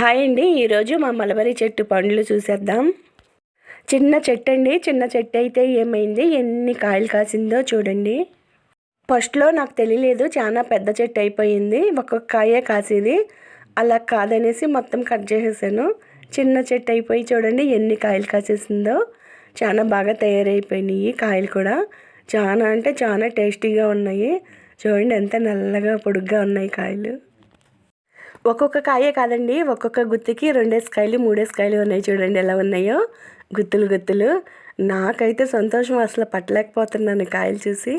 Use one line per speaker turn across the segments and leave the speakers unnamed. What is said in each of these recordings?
Hi అండి. ఈరోజు మా మలబరీ చెట్టు పండ్లు చూసేద్దాం. చిన్న చెట్టు అండి చిన్న చెట్టు అయితే ఏమైంది? ఎన్ని కాయలు కాసిందో చూడండి. ఫస్ట్లో నాకు తెలియలేదు. చాలా పెద్ద చెట్టు అయిపోయింది. ఒక్కొక్క కాయే కాసేది. అలా కాదనేసి మొత్తం కట్ చేసేసాను. చిన్న చెట్టు అయిపోయి చూడండి ఎన్ని కాయలు కాసేసిందో. చాలా బాగా తయారైపోయినాయి కాయలు కూడా. చాలా అంటే చాలా టేస్టీగా ఉన్నాయి. చూడండి ఎంత నల్లగా పొడుగ్గా ఉన్నాయి కాయలు. ఒక్కొక్క కాయే కాదండి ఒక్కొక్క గుత్తికి రెండేసి కాయలు మూడేసి కాయలు ఉన్నాయి చూడండి ఎలా ఉన్నాయో. గుత్తులు గుత్తులు. నాకైతే సంతోషం అసలు పట్టలేకపోతున్నాను కాయలు చూసి.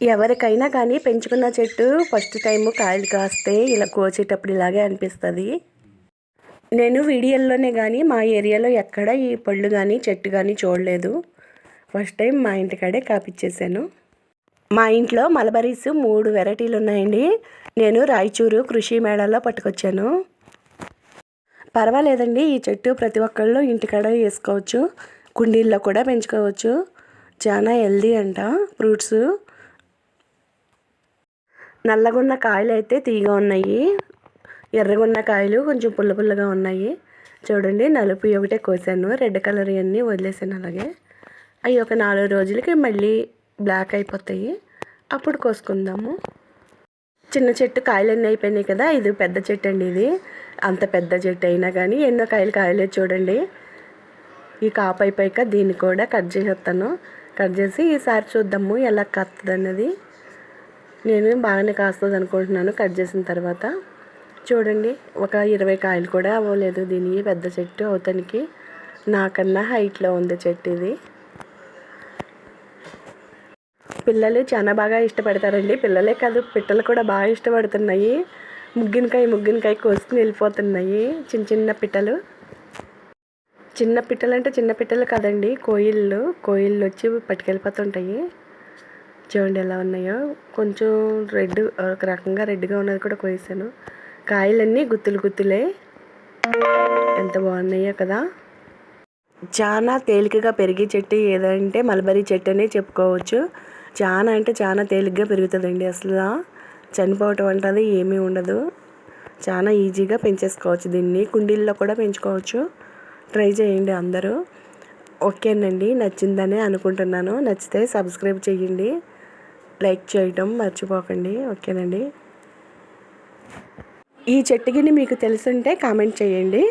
ఎవరికైనా కానీ పెంచుకున్న చెట్టు ఫస్ట్ టైము కాయలు కాస్తే ఇలా కోసేటప్పుడు ఇలాగే అనిపిస్తుంది. నేను వీడియోల్లోనే కానీ మా ఏరియాలో ఎక్కడ ఈ పళ్ళు కానీ చెట్టు కానీ చూడలేదు. ఫస్ట్ టైం మా ఇంటికాడే కాపిచ్చేసాను. మా ఇంట్లో మలబరీస్ మూడు వెరైటీలు ఉన్నాయండి. నేను రాయచూరు కృషి మేళాలో పట్టుకొచ్చాను. పర్వాలేదండి ఈ చెట్టు ప్రతి ఒక్కళ్ళు ఇంటికాడ వేసుకోవచ్చు కుండీల్లో కూడా పెంచుకోవచ్చు. చాలా హెల్దీ అంట ఫ్రూట్స్. నల్లగున్న కాయలు అయితే తీగ ఉన్నాయి. ఎర్రగున్న కాయలు కొంచెం పుల్ల పుల్లగా ఉన్నాయి. చూడండి నలుపు ఒకటే కోసాను రెడ్ కలర్ అన్నీ వదిలేసాను అలాగే. అవి ఒక నాలుగు రోజులకి మళ్ళీ బ్లాక్ అయిపోతాయి. అప్పుడు కోసుకుందాము. చిన్న చెట్టు కాయలు ఎన్ని అయిపోయినాయి కదా ఇది పెద్ద చెట్టు అండి ఇది. అంత పెద్ద చెట్టు అయినా కానీ ఎన్నో కాయలు కాయలేదు చూడండి. ఈ కాపు అయిపోయాక దీన్ని కూడా కట్ చేసేస్తాను. కట్ చేసి ఈసారి చూద్దాము ఎలా కాస్తుంది అన్నది. నేను బాగానే కాస్తుంది అనుకుంటున్నాను కట్ చేసిన తర్వాత. చూడండి ఒక ఇరవై కాయలు కూడా అవ్వలేదు. దీని పెద్ద చెట్టు అవుతానికి. నాకన్నా హైట్లో ఉంది చెట్టు ఇది. పిల్లలు చాలా బాగా ఇష్టపడతారండి. పిల్లలే కాదు పిట్టలు కూడా బాగా ఇష్టపడుతున్నాయి. ముగ్గినకాయ ముగ్గినకాయ కోసుకుని వెళ్ళిపోతున్నాయి. చిన్న చిన్న పిట్టలు. చిన్న పిట్టలు అంటే చిన్న పిట్టలు కదండి కోయిళ్ళు. కోయిళ్ళు వచ్చి పట్టుకెళ్ళిపోతుంటాయి. చూడండి ఎలా ఉన్నాయో. కొంచెం రెడ్ ఒక రకంగా రెడ్గా ఉన్నది కూడా కోసాను కాయలన్నీ గుత్తులు గుత్తులే. ఎంత బాగున్నాయో కదా. చాలా తేలికగా పెరిగే చెట్టు ఏదంటే మల్బరీ చెట్టు అనే చెప్పుకోవచ్చు. చాలా అంటే చాలా తేలిగ్గా పెరుగుతుందండి. అసలు చనిపోవటం అంటది ఏమీ ఉండదు. చాలా ఈజీగా పెంచేసుకోవచ్చు దీన్ని. కుండీల్లో కూడా పెంచుకోవచ్చు. ట్రై చేయండి అందరూ. ఓకేనండి. నచ్చిందనే అనుకుంటున్నాను. నచ్చితే సబ్స్క్రైబ్ చేయండి. లైక్ చేయటం మర్చిపోకండి. ఓకేనండి. ఈ చెట్టుకిని మీకు తెలుసుంటే కామెంట్ చేయండి.